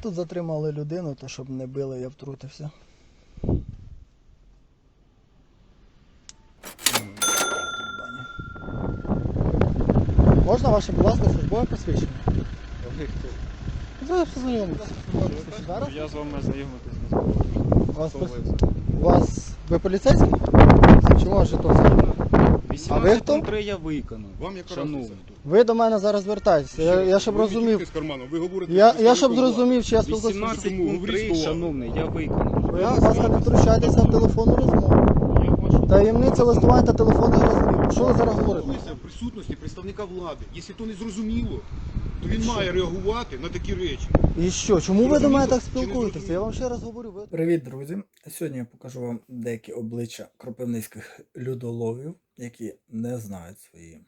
тут затримали людину, то щоб не били, я втрутився. Можна ваше, будь ласка, службове посвідчення? Ви? Познайомитися. Я з вами знайомитись не зможу. Вас, пос- ви? вас ви поліцейський? Чому ваш жетон? закритий? А ви хто? 18.3 я виконав. Вам яка Шановний. разниця? Ви до мене зараз звертаєтеся. Я, я щоб розумів. Ви говорите Я, я щоб зрозумів, чи я спілкуюся. 18 Чому? пункт Говоріть 3, словами. шановний, я виконав. Ви, будь ласка, не втручайтеся в телефонну розмову. Таємниця листування та телефонних розмов. Що ви зараз говорите? Спілкуйся в присутності представника влади. Якщо то не зрозуміло, то він має реагувати на такі речі. І що? Чому ви до мене так спілкуєтеся? Я вам ще раз говорю. Ви... Привіт, друзі! Сьогодні я покажу вам деякі обличчя кропивницьких людоловів, які не знають свої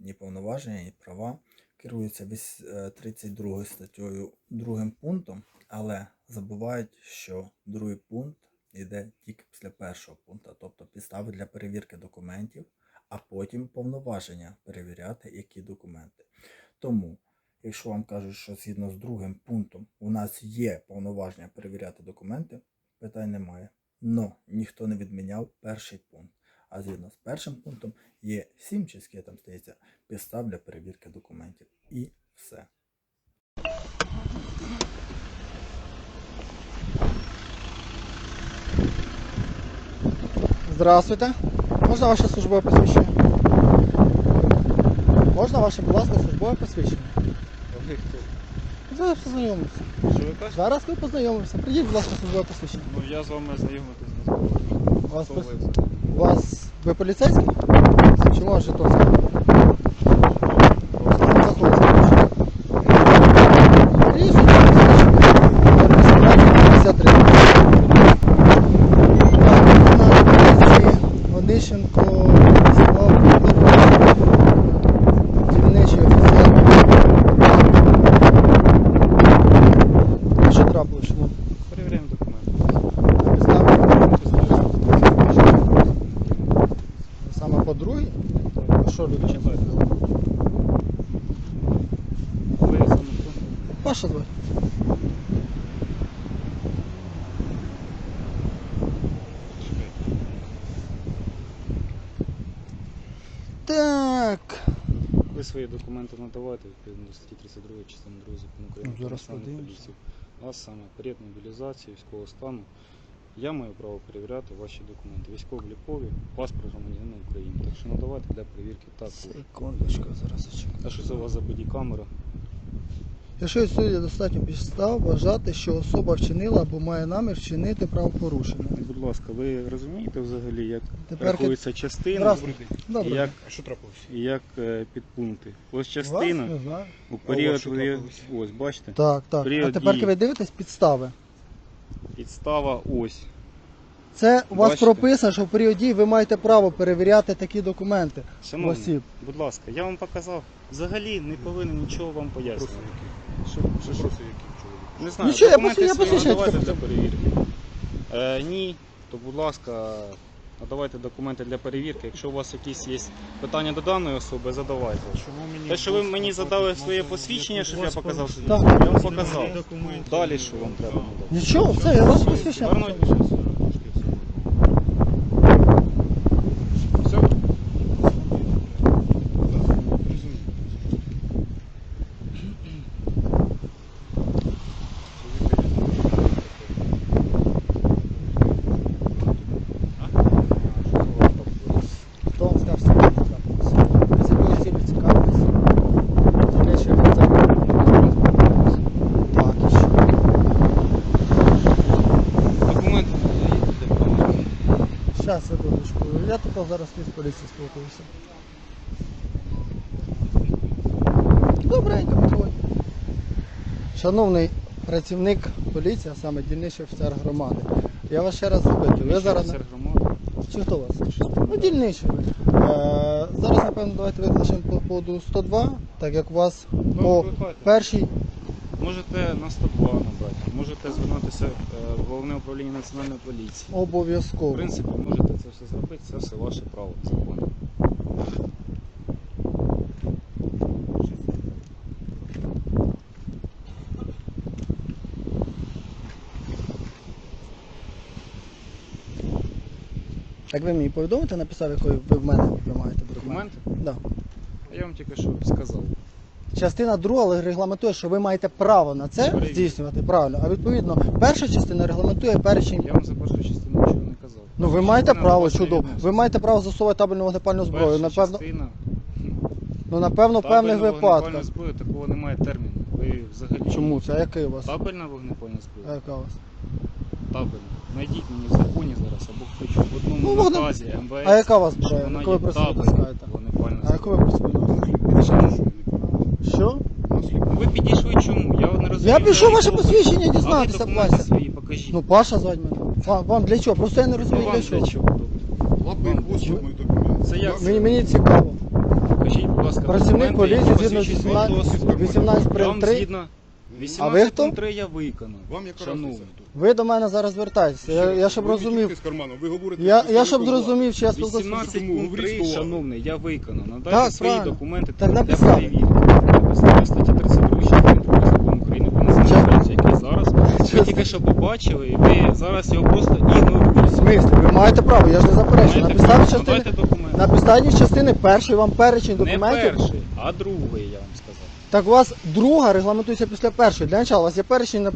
ні повноваження, ні права, керуються е, 32 статтею другим пунктом, але забувають, що другий пункт йде тільки після першого пункту, тобто підстави для перевірки документів, а потім повноваження перевіряти, які документи. Тому Якщо вам кажуть, що згідно з другим пунктом у нас є повноваження перевіряти документи, питань немає. Но ніхто не відміняв перший пункт. А згідно з першим пунктом є сім чи скільки там стається підстав для перевірки документів. І все. Здравствуйте. Можна ваше службове посвідчення? Можна ваше, будь ласка, службове посвідчення? Ви хто? Зараз познайомимося. Що ви кажете? Зараз ви познайомимося. Прийдіть, будь ласка, службове посвідчення. Ну я з вами знайомитись не зможу. Вас, Хто пос... ви? Вас ви поліцейський? Чому ваш жетон закритий? Заходьте. Рішення. 1853. Онищенко Владислав Дільничий офіцер. Що трапилось? Що Перевіряємо документи. підстави? Саме по другій? А що люди читають? Ви саме хто? Ваша звати? Так. Ви свої документи надавайте відповідно до статті 32 частини 2 закону України Ну, зараз подивимося. Вас саме період мобілізації, військового стану. Я маю право перевіряти ваші документи. Військово-облікові, паспорт громадянина України. Так що надавайте для перевірки також. Секундочку, зараз. А що це у вас за бодікамера? Якщо існує достатньо підстав вважати, що особа вчинила або має намір вчинити правопорушення. Будь ласка, ви розумієте взагалі, як Тепер рахуються частини Здравствуйте. Добре. і як, А що трапилося? і як е, підпункти? Ось частина Не знаю. у А у період що ви- ось бачите, Так, так. А Період тепер дії. ви дивитесь підстави. підстава ось. Це у вас Бачите? прописано, що в період дії ви маєте право перевіряти такі документи. Шановний, осіб. будь ласка, я вам показав. Взагалі не повинен нічого вам Просто пояснювати. Що, що, що? Які чоловік? Не знаю, Нічого, я документи посвідчення- я свої посвідчення надавайте тільки для перевірки. Е, ні, то будь ласка, надавайте документи для перевірки. Якщо у вас якісь є питання до даної особи, задавайте. Те, що ви мені задали своє посвідчення, щоб я показав, що Так. я вам показав. Далі що вам треба надати? Нічого, все, я вас посвідчення показав. дня. Все? Хто вам сказав, що це трапилося? Ви з якою цілею цікавитесь? Тільки що ви це Так, і що? Документи надаєте для перевірки. Щас, секундочку. Зараз з поліції спілкуюся. Добренько, підходь. Шановний працівник поліції, а саме дільничий офіцер громади. Я вас ще раз запитую. Ви зараз. Офіцер громади. Чи хто у вас? Ну, дільничий ви. Е, зараз, напевно, давайте викличемо по поводу 102, так як у вас Ну, по викликайте. першій Можете на 102 набрати, можете звернутися е, в головне управління національної поліції. В обов'язково. принципі, можете це все зробити, це все ваше право законне. Так ви мені повідомите написав, якою ви в мене вимагаєте документи? Да. Я вам тільки що сказав. Частина друга регламентує, що ви маєте право на це Перевірю. здійснювати правильно. А відповідно, перша частина регламентує перечень. Я вам за першу частину нічого не казав. Ну ви маєте частина право вас чудово. Ви маєте право застосовувати табельну вогнепальну зброю. Перша Напевно, частина. ну напевно, в певних Табельна вогнепальна випадках. зброя, такого немає терміну. Ви взагалі. Чому це? А який у вас? Табельна вогнепальна А зброя. яка у вас? Табельна. Знайдіть мені в законі зараз або хоч в одному Ну, вогне- наказі МВС. А яка у вас що зброя? вона Яку ви є при собі табельна таскаєте? Вогнепальна А яку ви при собі? Що? Ну, Ви підійшли чому? Я не розумію. Я пішов ваше посвідчення дізнатися, свої покажіть. Ну, Паша звать мене. Вам, вам для чого? Просто я не Ну, розумію для чого. для чого? Лапаємо ось що мої документи. Це як? Мені, мені цікаво. Покажіть, будь ласка, Працівник документи, поліції які згідно посвідчують 18 досвід. 18 Я прим. вам 3. згідно А ви хто? прим. 3 я виконав. Вам яка Шановний. разниця хто? Ви до мене зараз звертаєтеся. Я, я щоб Ви не розумів. з карману, ви говорите Я, я щоб зрозумів, чи я спілкуюся. 18 пункт говоріть 3, слова. шановний, я виконав. Надайте Так, свої правильно. документи Так для написали. перевірки. Статті 32 частини 2 закону України про національну поліцію, який зараз ви тільки що побачили, і ви зараз його просто В смислі, ви маєте право, я ж не заперечую. На Маєте підставі право, частини, надайте документи. на підставі частини першої вам перечень Не документів. перший, а другий, я вам сказав. Так у вас друга регламентується після першої. Для начала у вас є перечень на.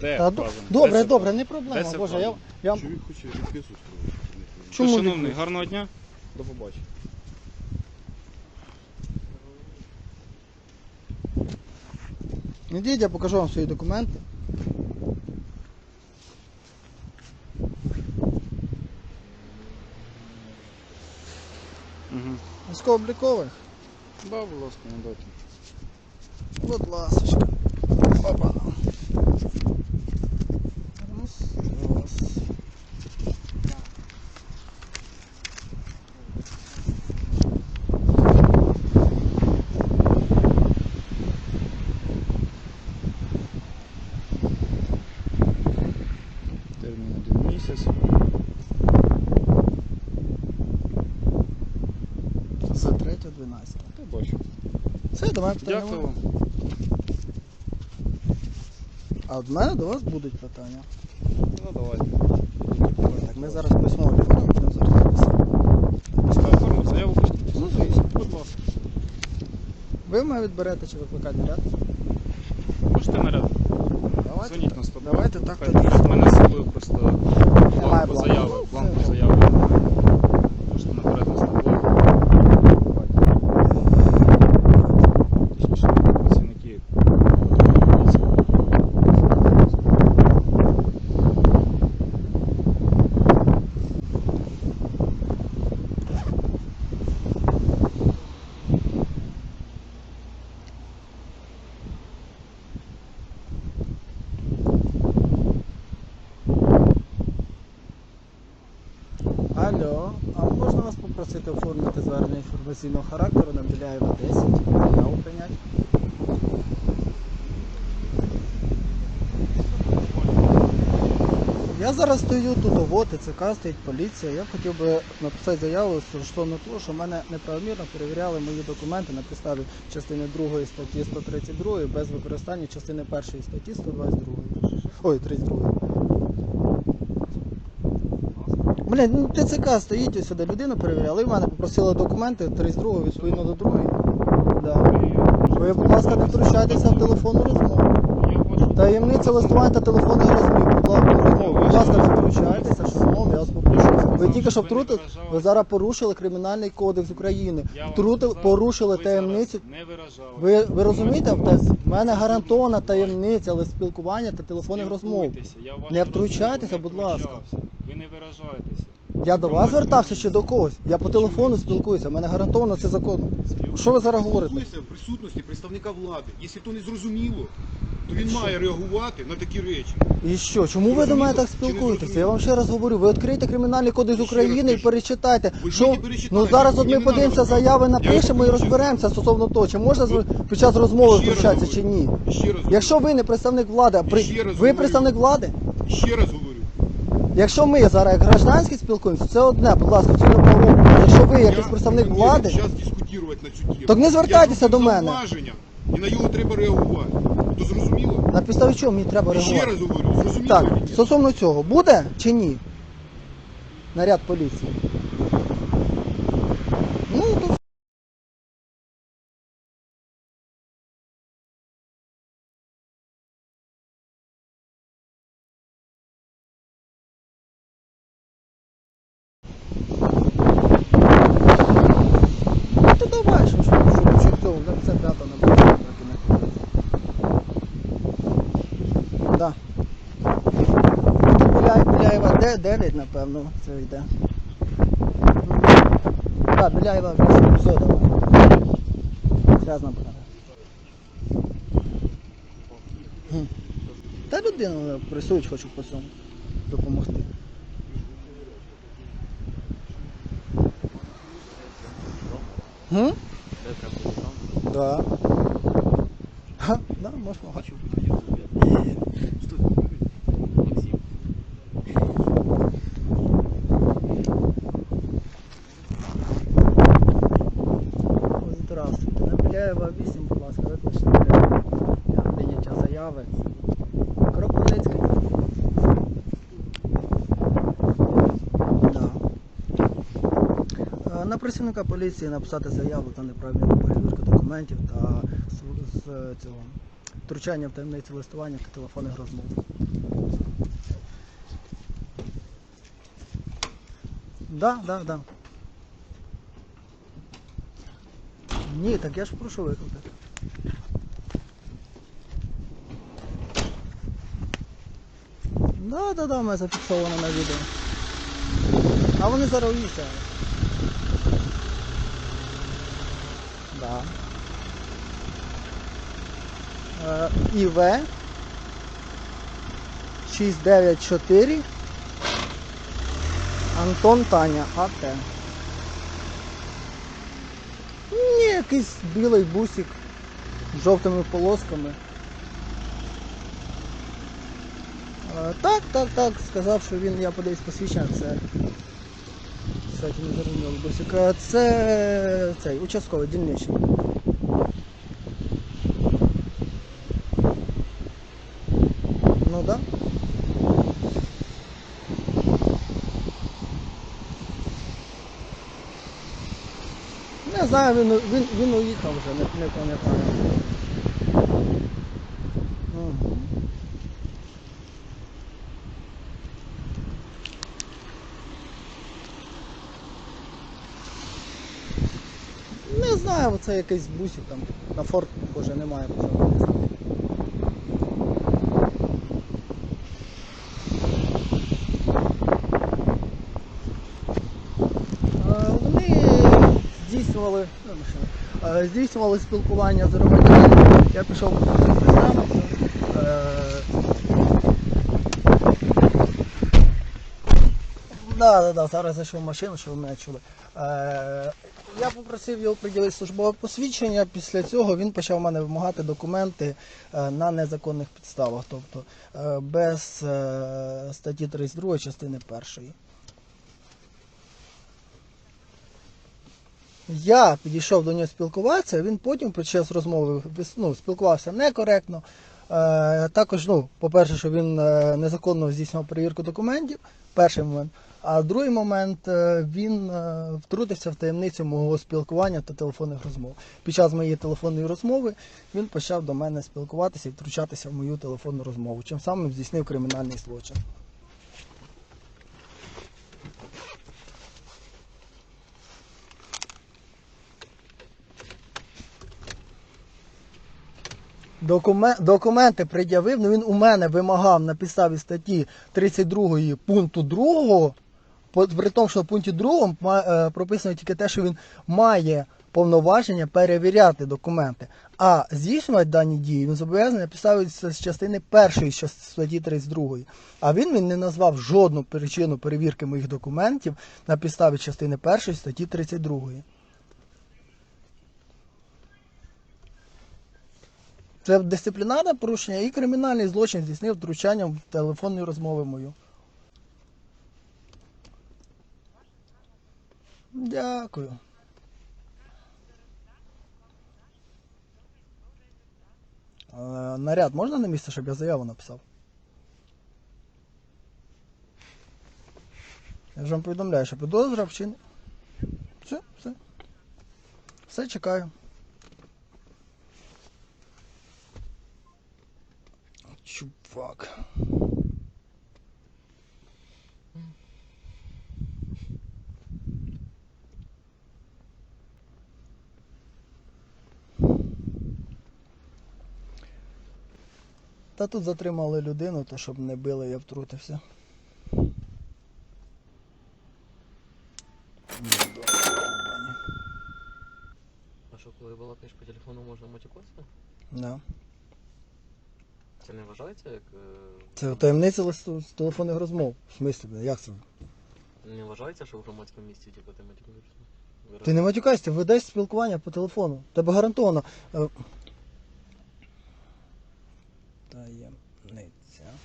Де Та, вказано? добре, Де це добре, не Де проблема. це Боже, я, я вам. Чоловік хоче відписку строїти. Чому шановний, гарного дня. До побачення. Ідіть, я покажу вам свої документи. Військово-облікових. Да, будь ласка, надайте. Будь ласка. Опа. Раз, раз. Термін один місяць. За 3 12. Та бачу. Все, давай питання. Дякую вам. А від мене до вас будуть питання. Ну давайте. Так, ми зараз формі будемо звертатися. Ставимо форму заяву пишіть. Ну, звісно. Будь ласка. Ви мене відберете чи викликати наряд? Можете наряд. Давайте. Дзвоніть на 102. Давайте так тоді. пишуть. мене з собою просто бланку. заяви. Ну, Бланку все. заяви. Можете наперед на 102. Точніше, працівники. Алло, а можна вас попросити оформити звернення інформаційного характеру на Біляєва 10, заяву прийняти? Я зараз стою тут, ого, ТЦК стоїть поліція. Я хотів би написати заяву стосовно того, що мене неправомірно перевіряли мої документи на підставі частини 2 статті 132 без використання частини 1 статті 122. Ой, 32. Блін, ну ТЦК стоїть ось сюди, людину перевіряли, в мене попросили документи 32 відповідно до другої. Да. Ви, будь ласка, не втручайтеся в телефонну розмову. Таємниця листування та телефонних розмов. Будь ласка, розмов. Будь ласка, не втручайтеся, шановні, я вас попрошу. Ви тільки що втрутили, ви зараз порушили Кримінальний кодекс України. Втрутили, порушили таємницю. Не виражали. Ви, ви розумієте, в мене гарантована таємниця але спілкування та телефонних розмов. Не втручайтеся, будь ласка. Не виражаєтеся. Я до вас звертався чи до когось? Я по телефону спілкуюся, в мене гарантовано це закон. Що ви зараз говорите? Спілкуйся в присутності представника влади. Якщо то не зрозуміло, то він має реагувати на такі речі. І що? Чому ви до мене так спілкуєтеся? Я вам ще раз говорю, ви відкрийте кримінальний кодекс України і перечитайте. Ви Що перечитайте. ну зараз от ми подивимося надо заяви, напишемо і розберемося стосовно того, чи можна з- під час розмови Ще раз втручатися чи говорю. ні. Ще раз Якщо ви не представник влади, а при Ще раз ви говорю. представник влади. Ще раз говорю. Якщо ми зараз як гражданські спілкуємося, це одне, будь ласка, це не право. Якщо ви якийсь представник влади, Зараз дискутувати на цю тему. Так не звертайтеся Я до мене. зауваження, І на нього треба реагувати. То зрозуміло? на підставі чого мені треба І ще реагувати? раз говорю, зрозуміло? Так, чи ні? стосовно цього, буде чи ні? наряд поліції. Ну, то Ну, то давай, що, що, що, що цього, це п'ята не буде. так і не буде. Да. Біля, Де, 9, напевно, це йде. Так, Біляєва 8, все, давай. Зв'язна буде. Та людину присуть, хочу по цьому допомогти. Гм? Да. Ха, да, можеш помагати. Здравствуйте. Набіляєва 8, будь ласка, викличте для для прийняття заяви. Кропивницький. Да. Е, На працівника поліції написати заяву за неправильну перевірку документів та з, з цього втручання в таємниці листування та телефонних розмов. Да, да, да. Ні, так я ж прошу викликати. Да, да, да, мене зафіксовано на відео. А вони зараз уїхали. Е, ІВ 694 Антон Таня АТ. Ні, якийсь білий бусик з жовтими полосками. Е, так, так, так, сказав, що він, я подивись посвідчення, це. Кстати, не зрозуміло бусик. Е, Це цей участковий дільничний. Ну да. Не знаю, він, він, він уїхав вже, не, не пам'ятаю. Угу. Не знаю, це якийсь бусик там. На форт, боже, немає. пожалуйста. Е, Вони здійснювали, машина, е, здійснювали спілкування з громадянами. Я пішов представити. Да, да, да, зараз зайшов в машину, щоб ви мене чули. Я попросив його приділити службове посвідчення. Після цього він почав мене вимагати документи е, на незаконних підставах, тобто е, без е, статті 32 частини першої. Я підійшов до нього спілкуватися, він потім під час розмови ну, спілкувався некоректно. Також, ну, по-перше, що він незаконно здійснював перевірку документів, перший момент. А другий момент е, він е, втрутився в таємницю мого спілкування та телефонних розмов. Під час моєї телефонної розмови він почав до мене спілкуватися і втручатися в мою телефонну розмову, чим самим здійснив кримінальний злочин. Документи пред'явив, ну він у мене вимагав на підставі статті 32 пункту 2, по- при тому, що в пункті 2 е, прописано тільки те, що він має повноваження перевіряти документи. А здійснювати дані дії він зобов'язаний на підставі з частини першої статті 32. А він мені не назвав жодну причину перевірки моїх документів на підставі частини першої статті 32. Це дисциплінарне порушення і кримінальний злочин здійснив втручанням в телефонні розмови мою. Дякую. Е, наряд можна на місце, щоб я заяву написав? Я ж вам повідомляю, що підозра вчинення. Все, все. Все чекаю. Чувак. Та тут затримали людину, то щоб не били, я втрутився. А що, коли балакаєш по телефону, можна матюкатися? Да. Це не вважається як. е, Це таємниця з телефонних розмов. В смислі, як це? Не вважається, що в громадському місці типу, ти матюкаєшся? Ти не матюкайся, ти ведеш спілкування по телефону. Тебе гарантовано. е, Таємниця. Мгм.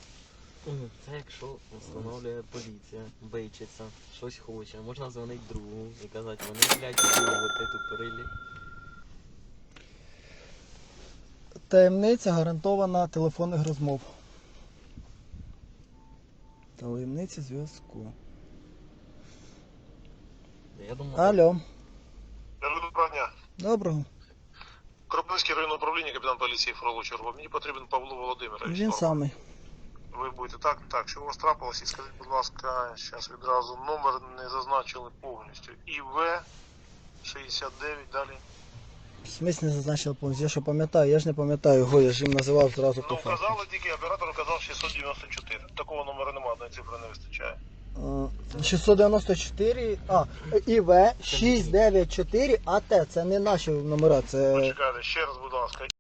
Це якщо встановлює поліція, бичиться, щось хоче, можна дзвонити другу і казати, вони, блядь, ти тупорилі. Таємниця гарантована телефонних розмов. Таємниця зв'язку. Я думаю, Алло, Доброго дня. доброго. Кропивський районне управління, капітан поліції Фролов Чергов. Мені потрібен Павло Володимирович. Він самий. Ви будете так, так. Що у вас трапилось? І скажіть, будь ласка, зараз відразу номер не зазначили повністю. ІВ 69 далі. В смислі не зазначили повністю. Я що пам'ятаю, я ж не пам'ятаю його, я ж їм називав зразу по Ну, факту. вказали тільки, оператор вказав 694. Такого номера немає, одної цифри не вистачає. Е, 694, а, ІВ 694 АТ. Це не наші номера, це. Почекайте, ще раз, будь ласка.